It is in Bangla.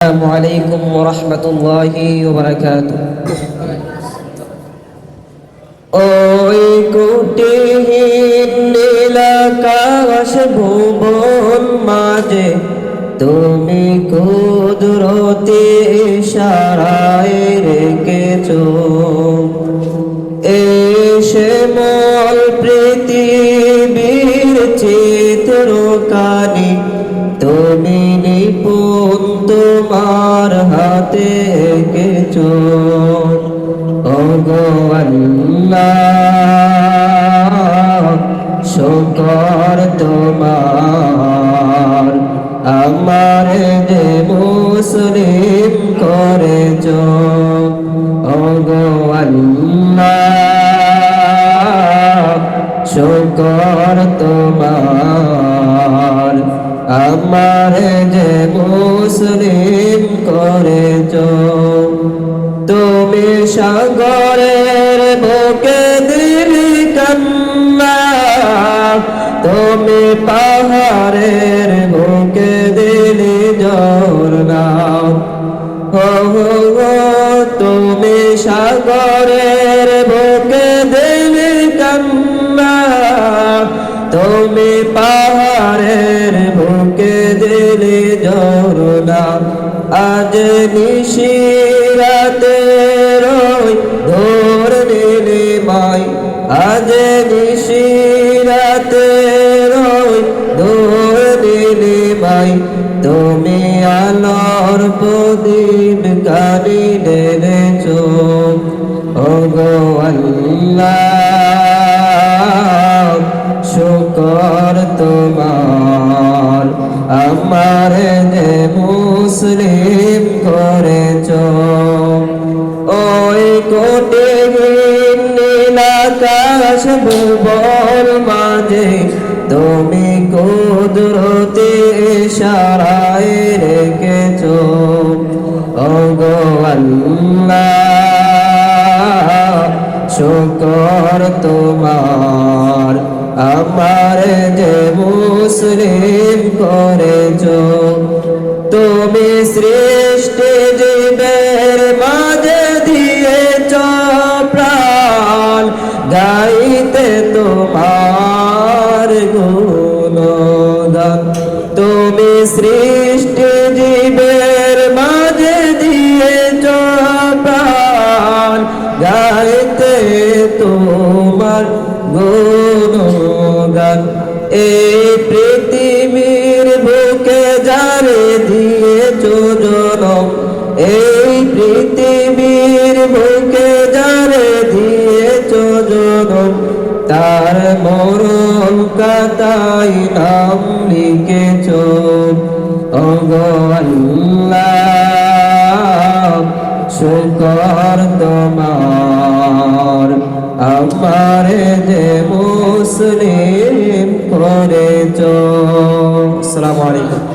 السلام عليكم ورحمة الله وبركاته ওই কুটিহীন নীলাকাশ ভুবন মাঝে তুমি কুদরতি ইশারায় রেখেছ এসে মল পৃথিবীর চিত্রকানি তুমি এঁকেছ অগোয়াল্লাহ শকর তোমার। আমার অগোয়াল্লাহ শকর তোমার। আমার যে মুসলিম তুমি তুমি পাহাড়ের বুকে দিলি ঝর্ণা হো হো তুমি সাগরের বুকে দিলি কান্না। তুমি পাহাড়ের বুকে দিলি ঝর্ণা আজ নিশিরাতে রই ধর নিলি মাই। আজ নিশিরাতে প্রদীপ কালি ডেলেছ ওগো আল্লাহ শুকর তোমার আমার যে মুসলিম করেছ ওই কোটে নীলাকাশ ভুবন মাঝে তুমি কুদরতে সারায় আল্লাহ, শুকর তোমার। আমার যে মুসলিম করেছ, তুমি সৃষ্টি জীবের মাঝে দিয়েছ প্রাণ, গাইতে তোমার গুণগান। তুমি সৃষ্টি গাইতে তোমার গুণগান। এই পৃথিবীর বুকে যারে দিয়েছ জনম, এই পৃথিবীর বুকে যারে দিয়েছ জনম, তার মরণ কাতাই নাম লিখেছ। অগল্লাহ শুকর তোমার আমার যে মুসলিম করেছ। আসসালামু আলাইকুম।